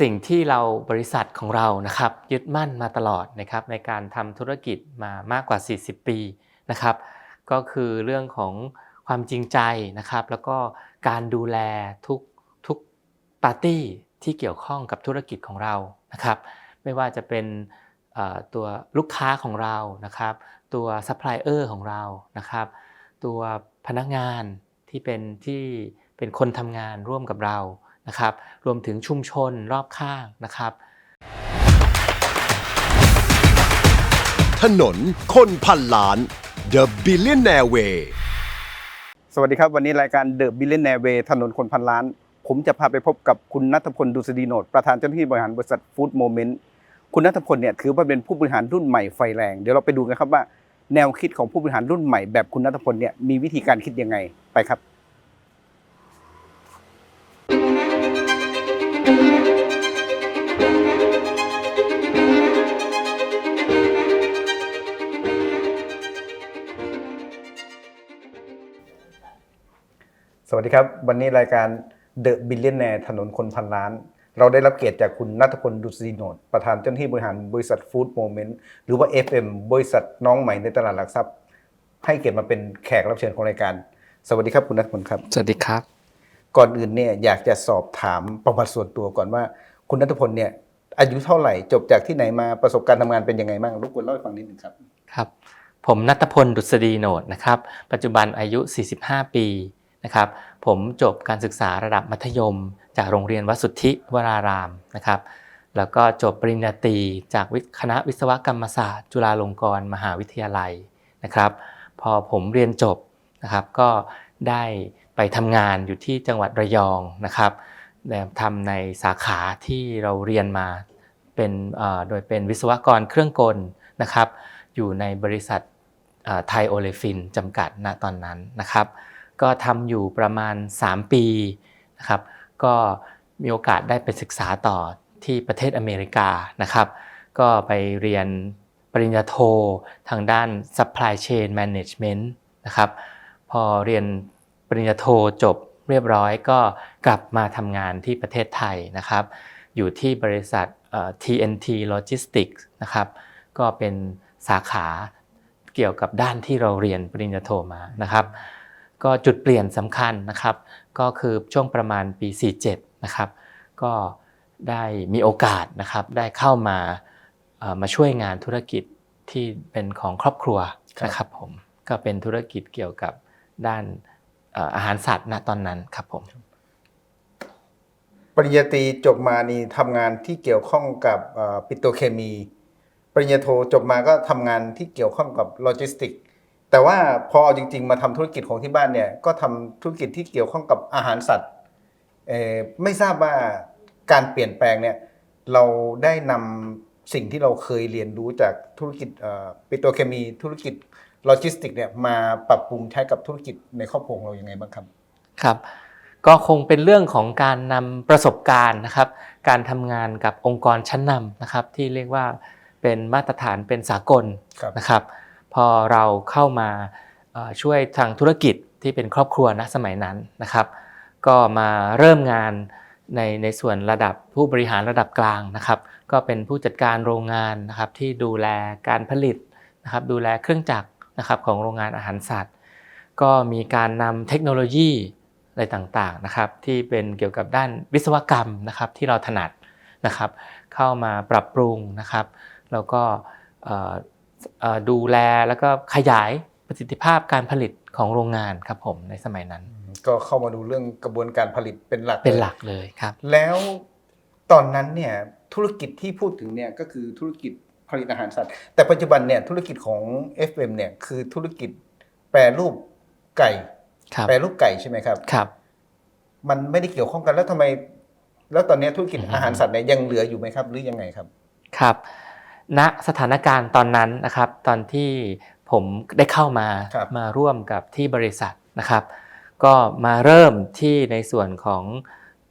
สิ่งที่เราบริษัทของเรานะครับยึดมั่นมาตลอดนะครับในการทำธุรกิจมามากกว่า 40 ปีนะครับ ก็คือเรื่องของความจริงใจนะครับ แล้วก็การดูแลทุกทุกปาร์ตี้ที่เกี่ยวข้องกับธุรกิจของเรานะครับ ไม่ว่าจะเป็นตัวลูกค้าของเรานะครับ ตัวซัพพลายเออร์ของเรานะครับ ตัวพนักงานที่เป็นที่เป็นคนทำงานร่วมกับเรา นะครับ รวมถึงชุมชนรอบข้างนะครับ ถนนคนพันล้าน The Billionaire Way สวัสดีครับ วันนี้รายการ The Billionaire Way ถนนคนพันล้าน ผมจะพาไปพบกับคุณนัทพลดุษฎีโนดประธานเจ้าหน้าที่บริหารบริษัทฟู้ดโมเมนต์คุณนัทพลเนี่ยถือว่าเป็นผู้บริหารรุ่นใหม่ไฟแรง เดี๋ยวเราไปดูกันครับว่า แนวคิดของผู้บริหารรุ่นใหม่แบบคุณนัทพลเนี่ยมีวิธีการคิดยังไงไปครับ สวัสดีครับ วันนี้รายการ The Billionaire ถนนคนพันล้าน เราได้รับเกียรติจากคุณนัทพลดุษฎีโนดประธานเจ้าหน้าที่บริหารบริษัทฟู้ดโมเมนต์หรือว่า FM บริษัทน้องใหม่ในตลาดหลักทรัพย์ ให้เกียรติมาเป็นแขกรับเชิญของรายการ สวัสดีครับคุณนัทพลครับ สวัสดีครับ ก่อนอื่นเนี่ยอยากจะสอบถามประวัติส่วนตัวก่อนว่า คุณนัทพลเนี่ยอายุเท่าไหร่จบจากที่ไหนมาประสบการณ์ทำงานเป็นยังไงบ้างรบกวนเล่าให้ฟังนิดหนึ่งครับครับ ผมนัทพลดุษฎีโนดนะครับปัจจุบันอายุ 45 ปี นะครับผมจบการศึกษาระดับมัธยม จากโรงเรียนวดสุทธิวรารามนะครับแล้วก็จบปริญญาตรีจากวิคณะวิศวกรรมศาสตร์ จุฬาลงกรณ์มหาวิทยาลัยนะครับพอผมเรียนจบนะครับก็ได้ไปทำงานอยู่ที่จังหวัดระยองนะครับทำในสาขาที่เราเรียนมาเป็นโดยเป็นวิศวกรเครื่องกลนะครับ อยู่ในบริษัทไทยโอเลฟินจำกัดณตอนนั้นนะครับ ก็ทำอยู่ประมาณ 3 ปีนะครับก็มีโอกาสได้ไปศึกษาต่อที่ประเทศอเมริกานะครับ ก็ไปเรียนปริญญาโททางด้าน supply chain management นะครับพอเรียนปริญญาโทจบเรียบร้อยก็กลับมาทำงานที่ประเทศไทยนะครับ อยู่ที่บริษัท TNT Logistics นะครับ ก็เป็นสาขาเกี่ยวกับด้านที่เราเรียนปริญญาโทมานะครับ ก็จุดเปลี่ยนสำคัญนะครับ ก็คือช่วงประมาณปี 47 นะครับ ก็ได้มีโอกาสนะครับ ได้เข้ามาเอ่อมาช่วยงานธุรกิจที่เป็นของครอบครัวครับนะครับผมก็เป็นธุรกิจเกี่ยวกับด้านเอ่ออาหารสัตว์ณตอนนั้นครับผมปริญญาตรีจบมานี่ทำงานที่เกี่ยวข้องกับเอ่อปิโตรเคมี ปริญญาโทจบมาก็ทำงานที่เกี่ยวข้องกับโลจิสติก แต่ว่าพอเอาจริง ๆ มาทำธุรกิจของที่บ้านเนี่ยก็ทำธุรกิจที่เกี่ยวข้องกับอาหารสัตว์เอ่อไม่ทราบว่าการเปลี่ยนแปลงเนี่ยเราได้นำสิ่งที่เราเคยเรียนรู้จากธุรกิจเอ่อปิโตรเคมีธุรกิจโลจิสติกเนี่ยมาปรับปรุงใช้กับธุรกิจในครอบครัวของเรายังไงบ้างครับครับ ก็คงเป็นเรื่องของการนำประสบการณ์นะครับ การทำงานกับองค์กรชั้นนำนะครับ ที่เรียกว่าเป็นมาตรฐานเป็นสากลครับนะครับ พอเราเข้ามาช่วยทางธุรกิจที่เป็นครอบครัวณสมัยนั้นนะครับ ก็มาเริ่มงานในในส่วนระดับผู้บริหารระดับกลางนะครับ ก็เป็นผู้จัดการโรงงานนะครับที่ดูแลการผลิตนะครับ ดูแลเครื่องจักรนะครับของโรงงานอาหารสัตว์ ก็มีการนำเทคโนโลยีอะไรต่างๆนะครับ ที่เป็นเกี่ยวกับด้านวิศวกรรมนะครับที่เราถนัดนะครับ เข้ามาปรับปรุงนะครับ แล้วก็ ดูแลแล้วก็ขยายประสิทธิภาพการผลิตของโรงงานครับผมในสมัยนั้น ก็เข้ามาดูเรื่องกระบวนการผลิตเป็นหลักเป็นหลักเลยครับ แล้วตอนนั้นเนี่ยธุรกิจที่พูดถึงเนี่ยก็คือธุรกิจผลิตอาหารสัตว์ แต่ปัจจุบันเนี่ยธุรกิจของ FM เนี่ยคือธุรกิจแปรรูปไก่ครับแปรรูปไก่ใช่ไหมครับครับ มันไม่ได้เกี่ยวข้องกันแล้วทำไม แล้วตอนนี้ธุรกิจอือฮึอาหารสัตว์เนี่ยยังเหลืออยู่ไหมครับ หรือยังไงครับ ครับ ณสถานการณ์ตอนนั้นนะครับ ตอนที่ผมได้เข้ามาครับมาร่วมกับที่บริษัทนะครับ ก็มาเริ่มที่ในส่วนของ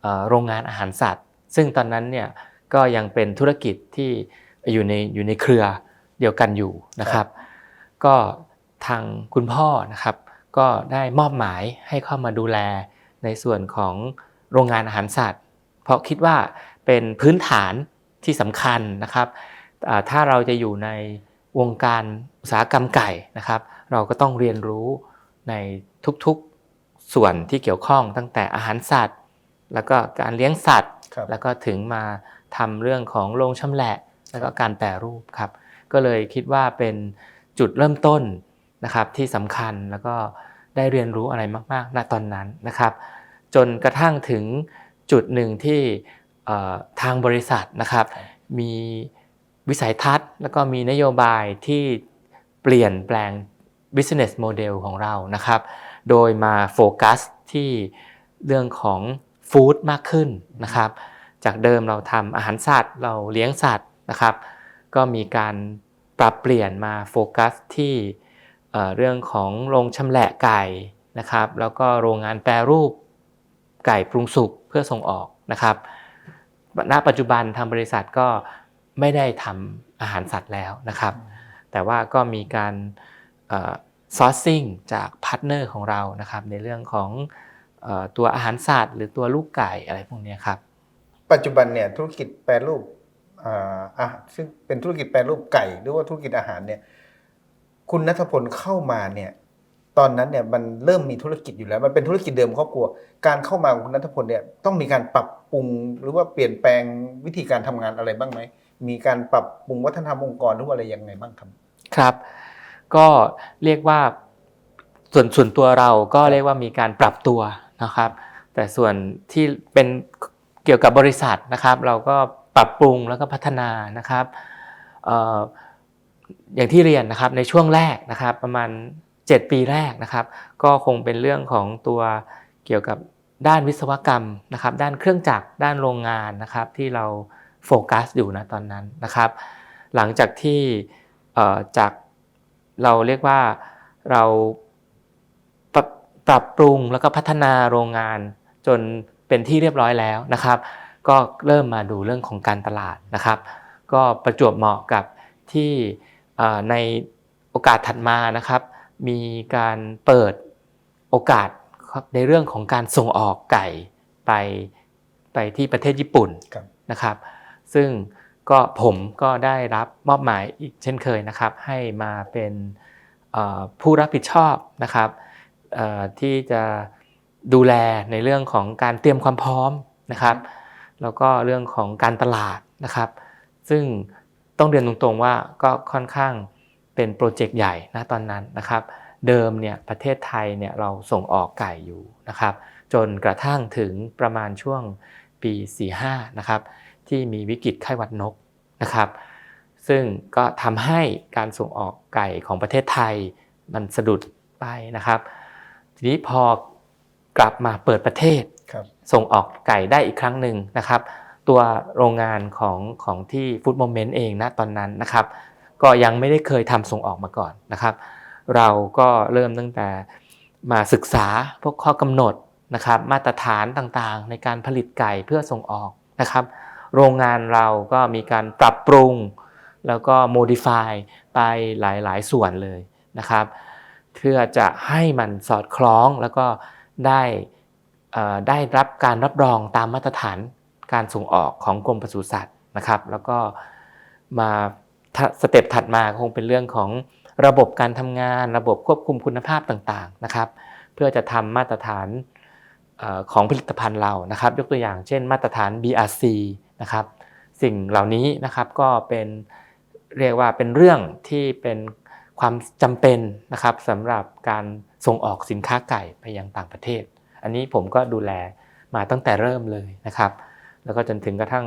เอ่อโรงงานอาหารสัตว์ ซึ่งตอนนั้นเนี่ยก็ยังเป็นธุรกิจที่อยู่ในอยู่ในเครือเดียวกันอยู่นะครับ ก็ทางคุณพ่อนะครับ ก็ได้มอบหมายให้เข้ามาดูแลในส่วนของโรงงานอาหารสัตว์ เพราะคิดว่าเป็นพื้นฐานที่สำคัญนะครับอ่า ถ้าเราจะอยู่ในวงการอุตสาหกรรมไก่นะครับ เราก็ต้องเรียนรู้ในทุกๆส่วนที่เกี่ยวข้องตั้งแต่อาหารสัตว์ แล้วก็การเลี้ยงสัตว์ครับแล้วก็ถึงมาทำเรื่องของโรงชำแหละ แล้วก็การแปรรูปครับ ก็เลยคิดว่าเป็นจุดเริ่มต้นนะครับที่สำคัญแล้วก็ได้เรียนรู้อะไรมากๆณตอนนั้นนะครับ จนกระทั่งถึงจุดหนึ่งที่เอ่อทางบริษัทนะครับ มี วิสัยทัศน์ แล้วก็มีนโยบายที่เปลี่ยนแปลง business model ของเรานะครับ โดยมาโฟกัสที่เรื่องของฟู้ดมากขึ้นนะครับ จากเดิมเราทำอาหารสัตว์ เราเลี้ยงสัตว์นะครับ ก็มีการปรับเปลี่ยนมาโฟกัสที่เรื่องของโรงชำแหละไก่นะครับ แล้วก็โรงงานแปรรูปไก่ปรุงสุกเพื่อส่งออกนะครับ ณ ปัจจุบันทางบริษัทก็ ไม่ได้ทำอาหารสัตว์แล้วนะครับ แต่ว่าก็มีการซอร์ซิ่งจากพาร์ทเนอร์ของเรานะครับ ในเรื่องของตัวอาหารสัตว์ หรือตัวลูกไก่อะไรพวกนี้ครับ ปัจจุบันเนี่ยธุรกิจแปรรูปอ่าซึ่งเป็นธุรกิจแปรรูปไก่ หรือว่าธุรกิจอาหารเนี่ยคุณนัทพลเข้ามาเนี่ยตอนนั้นเนี่ยมันเริ่มมีธุรกิจอยู่แล้ว มันเป็นธุรกิจเดิมครอบครัว การเข้ามาของคุณนัทพลเนี่ยต้องมีการปรับปรุงหรือว่าเปลี่ยนแปลงวิธีการทำงานอะไรบ้างไหม มีการปรับปรุงวัฒนธรรมองค์กรหรือว่าอะไรยังไงบ้างครับ ครับ ก็เรียกว่าส่วนส่วนตัวเราก็เรียกว่ามีการปรับตัวนะครับ แต่ส่วนที่เป็นเกี่ยวกับบริษัทนะครับ เราก็ปรับปรุงแล้วก็พัฒนานะครับเอ่ออย่างที่เรียนนะครับในช่วงแรกนะครับ ประมาณ 7 ปีแรกนะครับ ก็คงเป็นเรื่องของตัวเกี่ยวกับด้านวิศวกรรมนะครับ ด้านเครื่องจักรด้านโรงงานนะครับที่เรา โฟกัสอยู่นะตอนนั้นนะครับ หลังจากที่เอ่อจากเราเรียกว่าเราปรับปรับปรุงแล้วก็พัฒนาโรงงานจนเป็นที่เรียบร้อยแล้วนะครับ ก็เริ่มมาดูเรื่องของการตลาดนะครับ ก็ประจวบเหมาะกับที่เอ่อในโอกาสถัดมานะครับ มีการเปิดโอกาสในเรื่องของการส่งออกไก่ไปไปที่ประเทศญี่ปุ่นครับนะครับ ซึ่งก็ผมก็ได้รับมอบหมายอีกเช่นเคยนะครับ ให้มาเป็นผู้รับผิดชอบนะครับที่จะดูแลในเรื่องของการเตรียมความพร้อมนะครับ แล้วก็เรื่องของการตลาดนะครับ ซึ่งต้องเรียนตรงๆว่าก็ค่อนข้างเป็นโปรเจกต์ใหญ่นะตอนนั้นนะครับ เดิมเนี่ยประเทศไทยเนี่ยเราส่งออกไก่อยู่นะครับ จนกระทั่งถึงประมาณช่วงปี 45นะครับ ที่มีวิกฤตไข้หวัดนกนะครับ ซึ่งก็ทำให้การส่งออกไก่ของประเทศไทยมันสะดุดไปนะครับ ทีนี้พอกลับมาเปิดประเทศครับส่งออกไก่ได้อีกครั้งหนึ่งนะครับ ตัวโรงงานของของที่ฟู้ดโมเมนต์เองนะตอนนั้นนะครับ ก็ยังไม่ได้เคยทำส่งออกมาก่อนนะครับ เราก็เริ่มตั้งแต่มาศึกษาพวกข้อกำหนดนะครับ มาตรฐานต่างๆ ในการผลิตไก่เพื่อส่งออกนะครับ โรงงานเราก็มีการปรับปรุง แล้วก็ modify ไปหลายๆ ส่วนเลยนะครับ เพื่อจะให้มันสอดคล้องแล้วก็ได้ได้รับการรับรองตามมาตรฐานการส่งออกของกรมปศุสัตว์นะครับ แล้วก็มาสเต็ปถัดมาคงเป็นเรื่องของระบบการทำงาน ระบบควบคุมคุณภาพต่างๆนะครับ เพื่อจะทำมาตรฐานของผลิตภัณฑ์เรานะครับ ยกตัวอย่างเช่น มาตรฐาน BRC นะครับ สิ่งเหล่านี้นะครับก็เป็นเรียกว่าเป็นเรื่องที่เป็นความจำเป็นนะครับสำหรับการส่งออกสินค้าไก่ไปยังต่างประเทศ อันนี้ผมก็ดูแลมาตั้งแต่เริ่มเลยนะครับ แล้วก็จนถึงกระทั่ง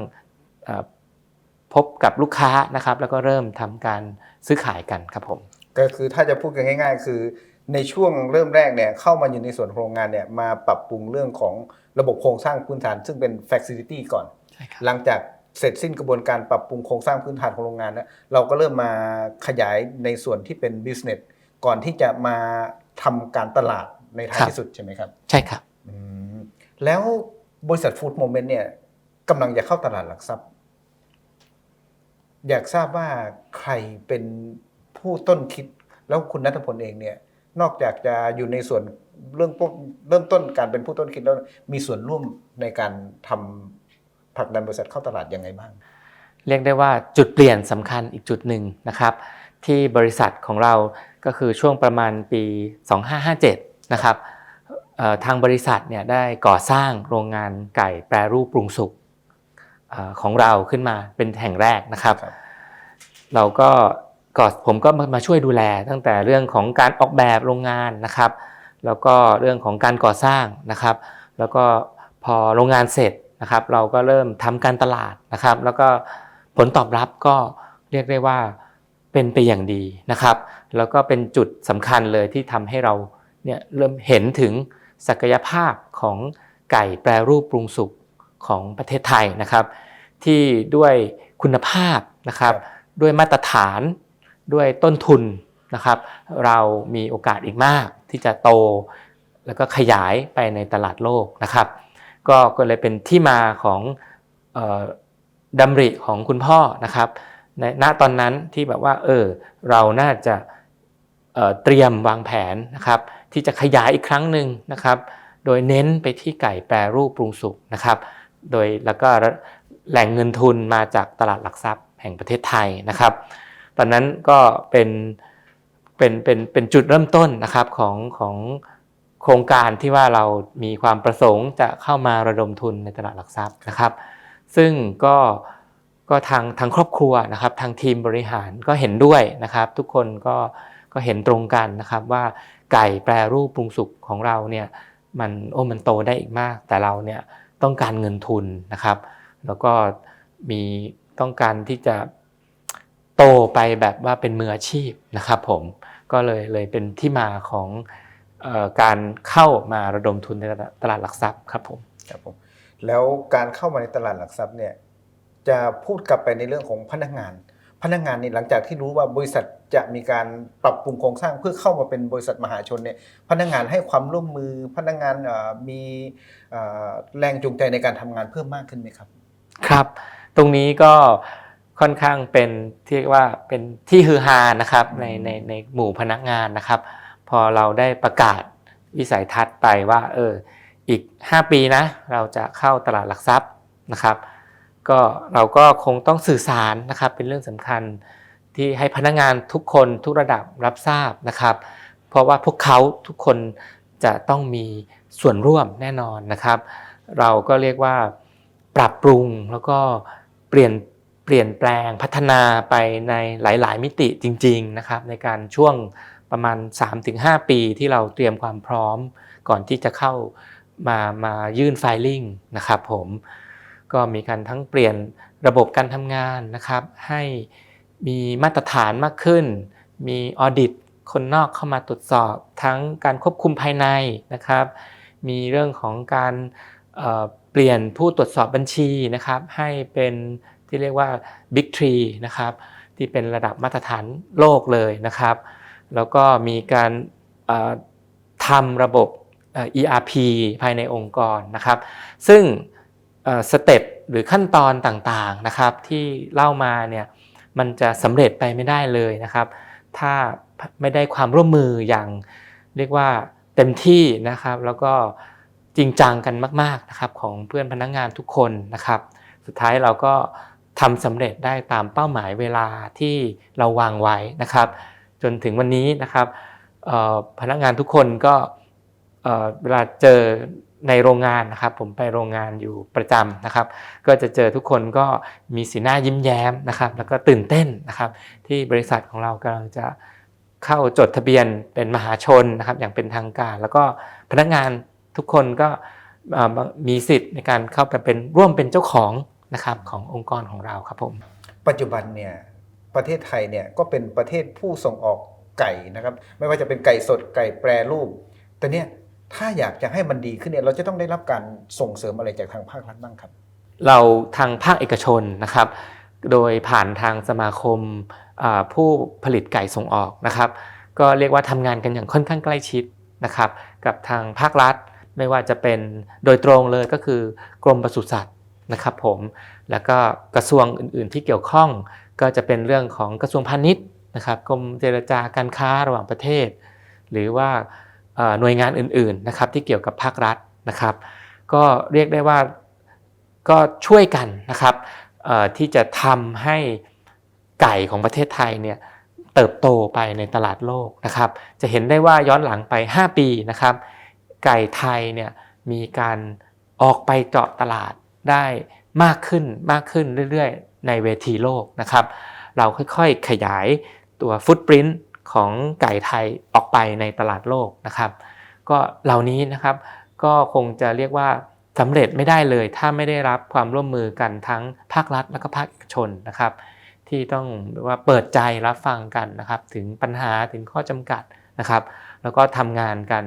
พบกับลูกค้านะครับ แล้วก็เริ่มทำการซื้อขายกันครับผมก็คือถ้าจะพูดกันง่าย ๆ คือในช่วงเริ่มแรกเนี่ยเข้ามาอยู่ในส่วนโครงงานเนี่ยมาปรับปรุงเรื่องของระบบโครงสร้างพื้นฐาน ซึ่งเป็น Facility ก่อน หลังจากเสร็จสิ้นกระบวนการปรับปรุงโครงสร้างพื้นฐานของโรงงานนะเราก็เริ่มมาขยายในส่วนที่เป็น business ก่อนที่จะมาทำการตลาดในท้ายที่สุดใช่ไหมครับ ใช่ครับอืมแล้วบริษัทฟู้ดโมเมนต์เนี่ยกำลังจะเข้าตลาดหลักทรัพย์ อยากทราบว่าใครเป็นผู้ต้นคิดแล้วคุณนัทพลเองเนี่ย นอกจากจะอยู่ในส่วนเรื่องพวกเริ่มต้นการเป็นผู้ต้นคิดแล้วมีส่วนร่วมในการทำ ผลักดันบริษัทเข้าตลาดยังไงบ้าง เรียกได้ว่าจุดเปลี่ยนสำคัญอีกจุดหนึ่งนะครับที่บริษัทของเราก็คือช่วงประมาณปี 2557 นะครับเอ่อทางบริษัทเนี่ยได้ก่อสร้างโรงงานไก่แปรรูปปรุงสุกเออของเราขึ้นมาเป็นแห่งแรกนะครับครับเราก็ก็ผมก็มามาช่วยดูแลตั้งแต่เรื่องของการออกแบบโรงงานนะครับ แล้วก็เรื่องของการก่อสร้างนะครับ แล้วก็พอโรงงานเสร็จ นะครับเราก็เริ่มทำการตลาดนะครับ แล้วก็ผลตอบรับก็เรียกได้ว่าเป็นไปอย่างดีนะครับ แล้วก็เป็นจุดสำคัญเลยที่ทำให้เราเนี่ยเริ่มเห็นถึงศักยภาพของไก่แปรรูปปรุงสุกของประเทศไทยนะครับ ที่ด้วยคุณภาพนะครับด้วยมาตรฐานด้วยต้นทุนนะครับ เรามีโอกาสอีกมากที่จะโต แล้วก็ขยายไปในตลาดโลกนะครับ ก็ก็เลยเป็นที่มาของออดำริของคุณพ่อนะครับในณตอนนั้นที่แบบว่าเออเราน่าจะเเตรียมวางแผนนะครับ ที่จะขยายอีกครั้งหนึ่งนะครับ โดยเน้นไปที่ไก่แปรรูปปรุงสุกนะครับ โดยแล้วก็แหล่งเงินทุนมาจากตลาดหลักทรัพย์แห่งประเทศไทยนะครับ ตอนนั้นก็เป็นเป็นเป็นเป็นจุดเริ่มต้นนะครับของของ โครงการที่ว่าเรามีความประสงค์จะเข้ามาระดมทุนในตลาดหลักทรัพย์นะครับ ซึ่งก็ก็ทางทางครอบครัวนะครับทางทีมบริหารก็เห็นด้วยนะครับ ทุกคนก็ก็เห็นตรงกันนะครับว่าไก่แปรรูปปรุงสุกของเราเนี่ยมันโอ้มันโตได้อีกมาก แต่เราเนี่ยต้องการเงินทุนนะครับ แล้วก็มีต้องการที่จะโตไปแบบว่าเป็นมืออาชีพนะครับผมก็เลยเลยเป็นที่มาของเออ การเข้ามาระดมทุนในตลาดหลักทรัพย์ครับผมครับผมแล้วการเข้ามาในตลาดหลักทรัพย์เนี่ยจะพูดกลับไปในเรื่องของพนักงาน พนักงานนี่หลังจากที่รู้ว่าบริษัทจะมีการปรับปรุงโครงสร้างเพื่อเข้ามาเป็นบริษัทมหาชนเนี่ยพนักงานให้ความร่วมมือพนักงานเอ่อมีเอ่อแรงจูงใจในการทำงานเพิ่มมากขึ้นไหมครับ ครับ ตรงนี้ก็ค่อนข้างเป็นที่เรียกว่าเป็นที่ฮือฮานะครับในในในหมู่พนักงานนะครับ พอเราได้ประกาศวิสัยทัศน์ไปว่าเอออีก 5 ปีนะ เราจะเข้าตลาดหลักทรัพย์นะครับ ก็เราก็คงต้องสื่อสารนะครับ เป็นเรื่องสำคัญที่ให้พนักงานทุกคนทุกระดับรับทราบนะครับ เพราะว่าพวกเขาทุกคนจะต้องมีส่วนร่วมแน่นอนนะครับ เราก็เรียกว่าปรับปรุงแล้วก็เปลี่ยนเปลี่ยนแปลงพัฒนาไปในหลาย ๆ มิติจริง ๆ นะครับ ในการช่วง ประมาณ 3-5 ปีที่เราเตรียมความพร้อม ก่อนที่จะเข้ามามายื่นไฟลิ่งนะครับผมก็มีการทั้งเปลี่ยนระบบการทำงานนะครับ ให้มีมาตรฐานมากขึ้น มีออดิตคนนอกเข้ามาตรวจสอบทั้งการควบคุมภายในนะครับ มีเรื่องของการเเปลี่ยนผู้ตรวจสอบบัญชีนะครับ ให้เป็นที่เรียกว่า Big Tree นะครับ ที่เป็นระดับมาตรฐานโลกเลยนะครับ แล้วก็มีการทำระบบ ERP ภายในองค์กรนะครับ ซึ่งสเต็ปหรือขั้นตอนต่างๆนะครับ ที่เล่ามาเนี่ยมันจะสำเร็จไปไม่ได้เลยนะครับ ถ้าไม่ได้ความร่วมมืออย่างเรียกว่าเต็มที่นะครับ แล้วก็จริงจังกันมาก ๆนะครับ ของเพื่อนพนักงงานทุกคนนะครับ สุดท้ายเราก็ทำสำเร็จได้ตามเป้าหมายเวลาที่เราวางไว้นะครับ จนถึงวันนี้นะครับพนักงานทุกคนก็เวลาเจอในโรงงานนะครับ ผมไปโรงงานอยู่ประจำนะครับ ก็จะเจอทุกคนก็มีสีหน้ายิ้มแย้มนะครับ แล้วก็ตื่นเต้นนะครับ ที่บริษัทของเรากำลังจะเข้าจดทะเบียนเป็นมหาชนนะครับ อย่างเป็นทางการ แล้วก็พนักงานทุกคนก็มีสิทธิ์ในการเข้าไปเป็นร่วมเป็นเจ้าของนะครับขององค์กรของเราครับผม ปัจจุบันเนี่ย ประเทศไทยเนี่ยก็เป็นประเทศผู้ส่งออกไก่นะครับไม่ว่าจะเป็นไก่สดไก่แปรรูป แต่เนี่ยถ้าอยากจะให้มันดีขึ้นเนี่ยเราจะต้องได้รับการส่งเสริมอะไรจากทางภาครัฐบ้างครับ เราทางภาคเอกชนนะครับ โดยผ่านทางสมาคมผู้ผลิตไก่ส่งออกนะครับ ก็เรียกว่าทำงานกันอย่างค่อนข้างใกล้ชิดนะครับ กับทางภาครัฐไม่ว่าจะเป็นโดยตรงเลยก็คือกรมปศุสัตว์นะครับผมแล้วก็กระทรวงอื่น ๆ ที่เกี่ยวข้อง ก็จะเป็นเรื่องของกระทรวงพาณิชย์นะครับกรมเจรจาการค้าระหว่างประเทศ หรือว่าหน่วยงานอื่นๆนะครับที่เกี่ยวกับภาครัฐนะครับ ก็เรียกได้ว่าก็ช่วยกันนะครับที่จะทำให้ไก่ของประเทศไทยเนี่ยเติบโตไปในตลาดโลกนะครับ จะเห็นได้ว่าย้อนหลังไป 5 ปีนะครับ ไก่ไทยเนี่ยมีการออกไปเจาะตลาดได้มากขึ้นมากขึ้นเรื่อยๆ ในเวทีโลกนะครับ เราค่อยๆขยายตัวฟุตปรินต์ของไก่ไทยออกไปในตลาดโลกนะครับ ก็เหล่านี้นะครับก็คงจะเรียกว่าสำเร็จไม่ได้เลย ถ้าไม่ได้รับความร่วมมือกันทั้งภาครัฐและก็ภาคเอกชนนะครับ ที่ต้องเรียกว่าเปิดใจรับฟังกันนะครับ ถึงปัญหาถึงข้อจำกัดนะครับ แล้วก็ทำงานกัน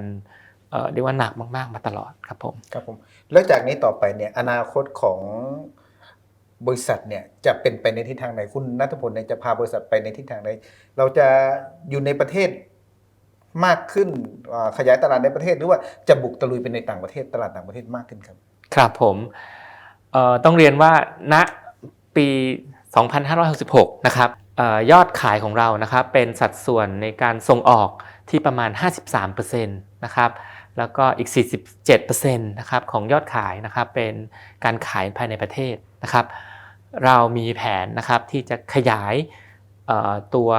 เอ่อเรียกว่าหนักมาก ๆ มาตลอดครับผมครับผมแล้วจากนี้ต่อไปเนี่ยอนาคตของ บริษัทเนี่ยจะเป็นไปในทิศทางไหนคุณนัทพลเนี่ยจะพาบริษัทไปในทิศทางไหนเราจะอยู่ในประเทศมากขึ้นขยายตลาดในประเทศหรือว่าจะบุกตะลุยไปในต่างประเทศตลาดต่างประเทศมากขึ้นครับ ครับผมต้องเรียนว่าณปี 2566 นะครับออยอดขายของเรานะครับเป็นสัดส่วนในการส่งออกที่ประมาณ 53%นะครับแล้วก็อีก 47%นะครับของยอดขายนะครับเป็นการขายภายในประเทศนะครับ เรามีแผนนะครับที่จะขยายตัว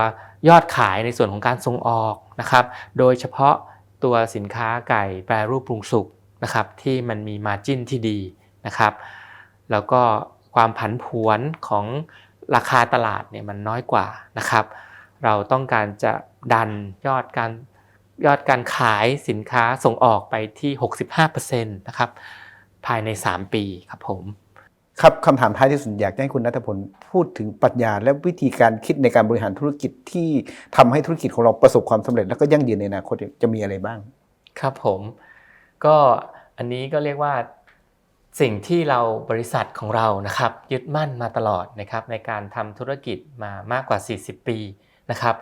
ยอดขายในส่วนของการส่งออกนะครับ โดยเฉพาะตัวสินค้าไก่แปรรูปปรุงสุกนะครับที่มันมีมาจิ้นที่ดีนะครับ แล้วก็ความผันผวนของราคาตลาดเนี่ยมันน้อยกว่านะครับ เราต้องการจะดันยอดการยอดการขายสินค้าส่งออกไปที่ 65%นะครับภายใน 3 ปีครับผม ครับคำถามท้ายที่สุดอยากให้คุณนัทพลพูดถึงปรัชญาและวิธีการคิดในการบริหารธุรกิจที่ทำให้ธุรกิจของเราประสบความสำเร็จ แล้วก็ยั่งยืนในอนาคตจะมีอะไรบ้าง ครับผม ก็อันนี้ก็เรียกว่าสิ่งที่เราบริษัทของเรานะครับ ยึดมั่นมาตลอดนะครับ ในการทำธุรกิจมามากกว่า 40 ปีนะครับ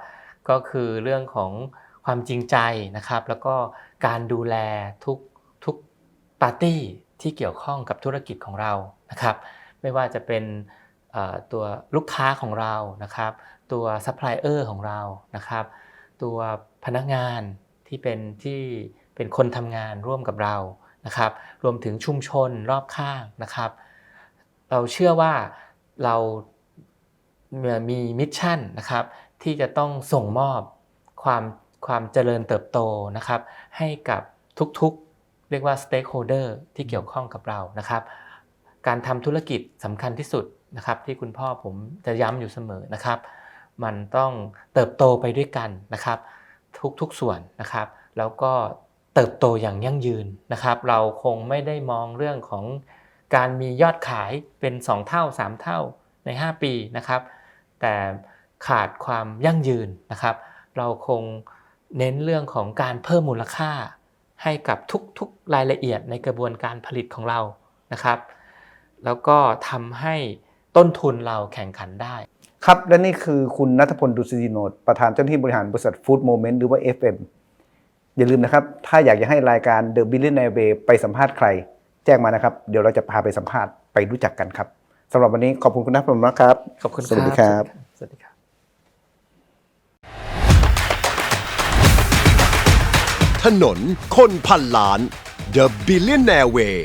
ก็คือเรื่องของความจริงใจนะครับ แล้วก็การดูแลทุกทุกปาร์ตี้ ที่เกี่ยวข้องกับธุรกิจของเรานะครับ ไม่ว่าจะเป็นตัวลูกค้าของเรานะครับ ตัวซัพพลายเออร์ของเรานะครับ ตัวพนักงานที่เป็นที่เป็นคนทำงานร่วมกับเรานะครับ รวมถึงชุมชนรอบข้างนะครับ เราเชื่อว่าเรามีมิชชั่นนะครับที่จะต้องส่งมอบความความเจริญเติบโตนะครับ ให้กับทุก รียกว่า stakeholder ที่เกี่ยวข้องกับเรานะครับ การทำธุรกิจสำคัญที่สุดนะครับ ที่คุณพ่อผมจะย้ำอยู่เสมอนะครับ มันต้องเติบโตไปด้วยกันนะครับ ทุกๆส่วนนะครับ แล้วก็เติบโตอย่างยั่งยืนนะครับ เราคงไม่ได้มองเรื่องของการมียอดขายเป็น 2 เท่า 3 เท่าใน 5 ปีนะครับ แต่ขาดความยั่งยืนนะครับ เราคงเน้นเรื่องของการเพิ่มมูลค่า ให้กับทุกๆรายละเอียดในกระบวนการผลิตของเรานะครับ แล้วก็ทำให้ต้นทุนเราแข่งขันได้ ครับ และนี่คือคุณนัทพลดุษฎีโนดประธานเจ้าหน้าที่บริหารบริษัทฟู้ดโมเมนต์หรือว่า FM อย่าลืมนะครับ ถ้าอยากจะให้รายการ The Billionaire Way ไปสัมภาษณ์ใคร แจ้งมานะครับ เดี๋ยวเราจะพาไปสัมภาษณ์ไปรู้จักกันครับสำหรับวันนี้ขอบคุณคุณนัทพลมากครับ ขอบคุณสวัสดีครับ สวัสดีครับ ถนน คนพันล้าน The Billionaire Way